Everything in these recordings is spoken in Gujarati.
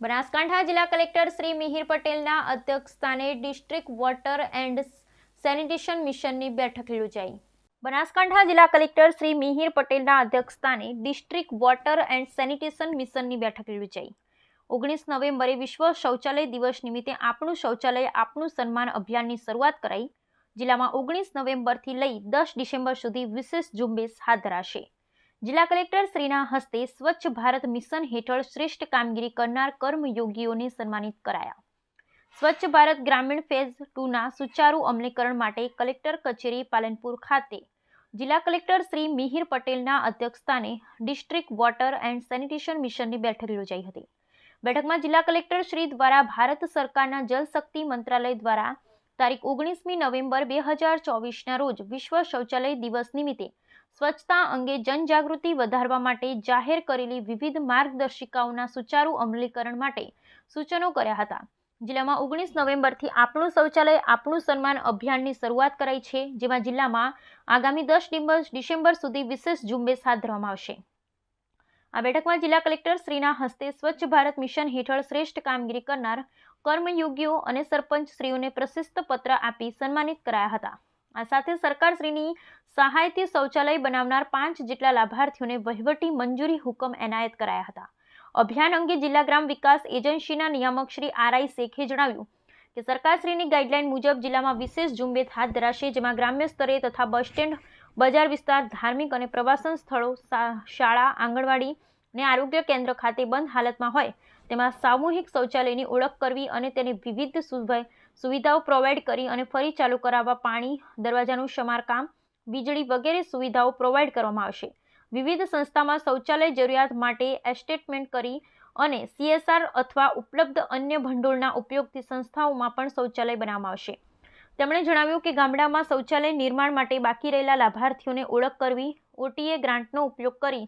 બનાસકાંઠા જિલ્લા કલેક્ટર શ્રી મિહિર પટેલના અધ્યક્ષસ્થાને ડિસ્ટ્રિક્ટ વોટર એન્ડ સેનિટેશન મિશનની બેઠક યોજાઈ. બનાસકાંઠા જિલ્લા કલેક્ટર શ્રી મિહિર પટેલના અધ્યક્ષસ્થાને ડિસ્ટ્રિક્ટ વોટર એન્ડ સેનિટેશન મિશનની બેઠક યોજાઈ. ઓગણીસ નવેમ્બરે વિશ્વ શૌચાલય દિવસ નિમિત્તે આપણું શૌચાલય, આપણું સન્માન અભિયાનની શરૂઆત કરાઈ. જિલ્લામાં ઓગણીસ નવેમ્બરથી લઈ દસ ડિસેમ્બર સુધી વિશેષ ઝુંબેશ હાથ ધરાશે. જિલ્લા કલેક્ટર શ્રીના હસ્તે સ્વચ્છ ભારત મિશન હેઠળ શ્રેષ્ઠ કામગીરી કરનાર કર્મયોગીઓને સન્માનિત કરાયા. સ્વચ્છ ભારત ગ્રામીણ ફેઝ ટુના સુચારુ અમલીકરણ માટે કલેક્ટર કચેરી પાલનપુર ખાતે જિલ્લા કલેક્ટર શ્રી મિહિર પટેલના અધ્યક્ષસ્થાને ડિસ્ટ્રિક્ટ વોટર એન્ડ સેનિટેશન મિશનની બેઠક યોજાઈ હતી. બેઠકમાં જિલ્લા કલેક્ટર શ્રી દ્વારા ભારત સરકારના જલશક્તિ મંત્રાલય દ્વારા તારીખ ઓગણીસમી નવેમ્બર બે હજાર ચોવીસના રોજ વિશ્વ શૌચાલય દિવસ નિમિત્તે સ્વચ્છતા અંગે જનજાગૃતિ વધારવા માટે જાહેર કરેલી વિવિધ માર્ગદર્શિકાઓના સુચારુ અમલીકરણ માટે સૂચનો કર્યા હતા. જિલ્લામાં ઓગણીસ નવેમ્બરથી આપણું શૌચાલય, આપણું સન્માન અભિયાનની શરૂઆત કરાઈ છે, જેમાં જિલ્લામાં આગામી દસ ડિસેમ્બર સુધી વિશેષ ઝુંબેશ હાથ ધરવામાં આવશે. આ બેઠકમાં જિલ્લા કલેક્ટર શ્રીના હસ્તે સ્વચ્છ ભારત મિશન હેઠળ શ્રેષ્ઠ કામગીરી કરનાર કર્મયોગીઓ અને સરપંચ શ્રીઓને પ્રશસ્ત પત્ર આપી સન્માનિત કરાયા હતા. આ સાથે સરકારશ્રીની સહાયથી શૌચાલય બનાવનાર પાંચ જેટલા લાભાર્થીઓને વહીવટી મંજૂરી હુકમ એનાયત કરાયા હતા. અભિયાન અંગે જિલ્લા ગ્રામ વિકાસ એજન્સીના નિયામક શ્રી આર આઈ શેખે જણાવ્યું કે સરકારશ્રીની ગાઈડલાઈન મુજબ જિલ્લામાં વિશેષ ઝુંબેશ હાથ ધરાશે, જેમાં ગ્રામ્ય સ્તરે તથા બસ સ્ટેન્ડ, બજાર વિસ્તાર, ધાર્મિક અને પ્રવાસન સ્થળો શાળા, આંગણવાડી અને આરોગ્ય કેન્દ્ર ખાતે બંધ હાલતમાં હોય તેમાં સામૂહિક શૌચાલયની ઓળખ કરવી અને તેને વિવિધ સુવિધાઓ પ્રોવાઈડ કરી અને ફરી ચાલુ કરાવવા પાણી, દરવાજાનું સમારકામ, વીજળી વગેરે સુવિધાઓ પ્રોવાઈડ કરવામાં આવશે. વિવિધ સંસ્થામાં શૌચાલય જરૂરિયાત માટે એસ્ટેટમેન્ટ કરી અને સીએસઆર અથવા ઉપલબ્ધ અન્ય ભંડોળના ઉપયોગથી સંસ્થાઓમાં પણ શૌચાલય બનાવવામાં આવશે. તેમણે જણાવ્યું કે ગામડામાં શૌચાલય નિર્માણ માટે બાકી રહેલા લાભાર્થીઓને ઓળખ કરવી, ઓટીએ ગ્રાન્ટનો ઉપયોગ કરી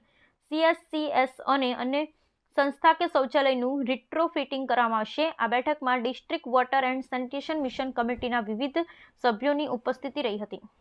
સીએસસીએસ અને અન્ય સંસ્થા કે શૌચાલયનું રિટ્રોફિટિંગ કરવામાં આવશે. આ બેઠકમાં district water and sanitation mission કમિટીના વિવિધ સભ્યોની ઉપસ્થિતિ રહી હતી.